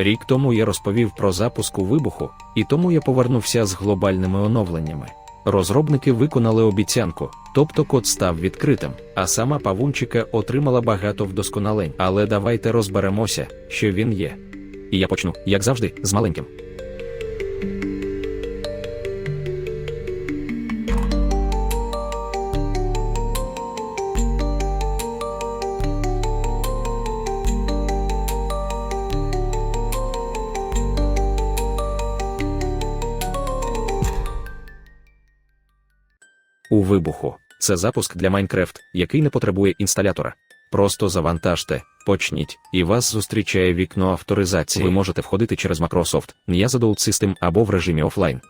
Рік тому я розповів про запуск у вибуху, і тому я повернувся з глобальними оновленнями. Розробники виконали обіцянку, тобто код став відкритим, а сама павунчика отримала багато вдосконалень. Але давайте розберемося, що він є. І я почну, як завжди, з маленьким. У вибуху це запуск для Майнкрафт, який не потребує інсталятора. Просто завантажте, почніть, і вас зустрічає вікно авторизації. Ви можете входити через Microsoft, Niazadult System або в режимі офлайн.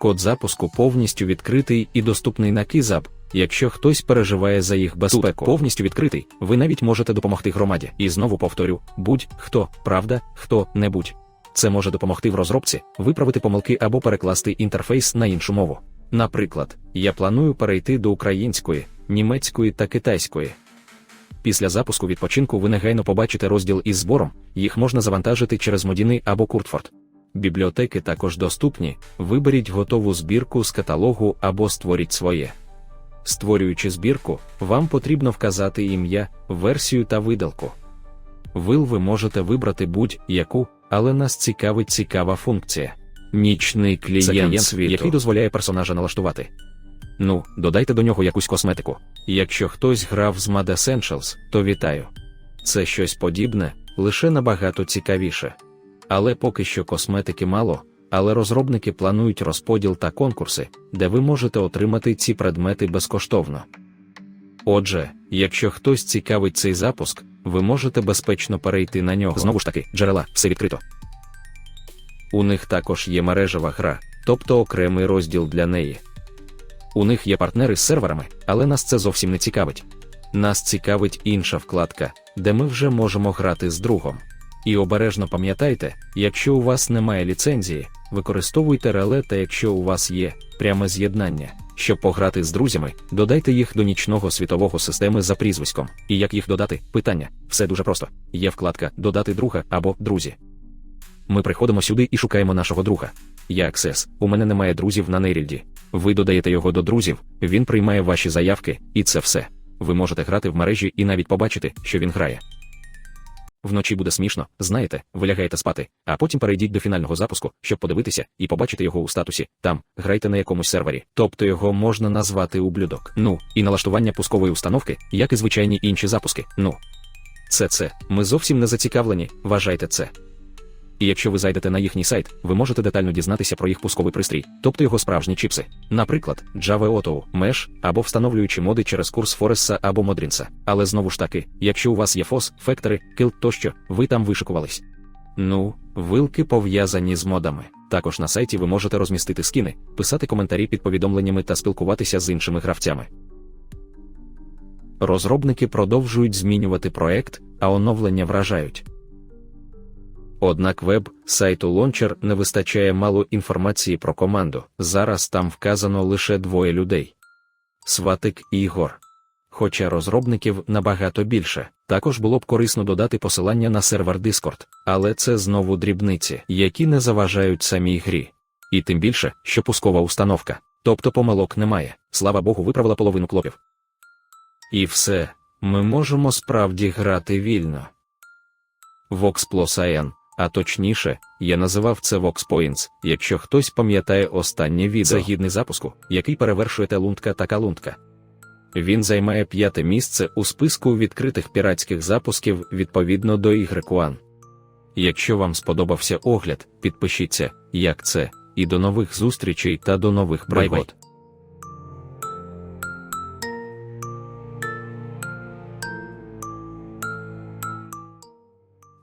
Код запуску повністю відкритий і доступний на KeyZap, якщо хтось переживає за їх безпеку. Тут повністю відкритий, ви навіть можете допомогти громаді. І знову повторю: будь-хто, правда, хто-небудь. Це може допомогти в розробці, виправити помилки або перекласти інтерфейс на іншу мову. Наприклад, я планую перейти до української, німецької та китайської. Після запуску відпочинку ви негайно побачите розділ із збором, їх можна завантажити через Модіни або Куртфорд. Бібліотеки також доступні, виберіть готову збірку з каталогу або створіть своє. Створюючи збірку, вам потрібно вказати ім'я, версію та видалку. Вил ви можете вибрати будь-яку, але нас цікавить цікава функція. Нічний клієнт, Це клієнт, світу. який дозволяє персонажа налаштувати. Ну, додайте до нього якусь косметику. Якщо хтось грав з Mad Essentials, то вітаю. Це щось подібне, лише набагато цікавіше. Але поки що косметики мало, але розробники планують розподіл та конкурси, де ви можете отримати ці предмети безкоштовно. Отже, якщо хтось цікавить цей запуск, ви можете безпечно перейти на нього. Знову ж таки, джерела, все відкрито. У них також є мережева гра, тобто окремий розділ для неї. У них є партнери з серверами, але нас це зовсім не цікавить. Нас цікавить інша вкладка, де ми вже можемо грати з другом. І обережно пам'ятайте, якщо у вас немає ліцензії, використовуйте реле та якщо у вас є пряме з'єднання. Щоб пограти з друзями, додайте їх до нічного світового системи за прізвиськом. І як їх додати? Питання. Все дуже просто. Є вкладка Додати друга або друзі. Ми приходимо сюди і шукаємо нашого друга. Я Аксес, у мене немає друзів на Нейрільді. Ви додаєте його до друзів, він приймає ваші заявки, і це все. Ви можете грати в мережі і навіть побачити, що він грає. Вночі буде смішно, знаєте, ви лягаєте спати, а потім перейдіть до фінального запуску, щоб подивитися і побачити його у статусі. Там грайте на якомусь сервері, тобто його можна назвати ублюдок. Ну, і налаштування пускової установки, як і звичайні інші запуски. Ну, це це. Ми зовсім не зацікавлені, вважайте це. І якщо ви зайдете на їхній сайт, ви можете детально дізнатися про їх пусковий пристрій, тобто його справжні чіпси, наприклад, Java Auto, Mesh або встановлюючи моди через курс Фореса або Модрінса. Але знову ж таки, якщо у вас є FOS, фектори, Kilt тощо, ви там вишикувались. Ну, вилки пов'язані з модами. Також на сайті ви можете розмістити скіни, писати коментарі під повідомленнями та спілкуватися з іншими гравцями. Розробники продовжують змінювати проект, а оновлення вражають. Однак веб сайту Launcher не вистачає мало інформації про команду. Зараз там вказано лише двоє людей: Сватик і Ігор. Хоча розробників набагато більше, також було б корисно додати посилання на сервер Discord, але це знову дрібниці, які не заважають самій грі. І тим більше, що пускова установка, тобто помилок немає. Слава Богу, виправила половину клопів. І все, ми можемо справді грати вільно. Vox Plus AN а точніше, я називав це Vox Points, якщо хтось пам'ятає останнє відео. Це гідний запуску, який перевершує Телунтка та Калунтка. Він займає п'яте місце у списку відкритих піратських запусків відповідно до ігри One. Якщо вам сподобався огляд, підпишіться, як це, і до нових зустрічей та до нових пригод.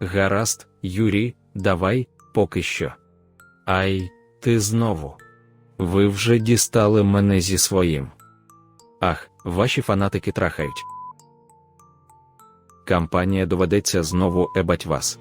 Гаразд, Юрій, давай, поки що. Ай, ти знову. Ви вже дістали мене зі своїм. Ах, ваші фанатики трахають. Кампанія доведеться знову ебать вас.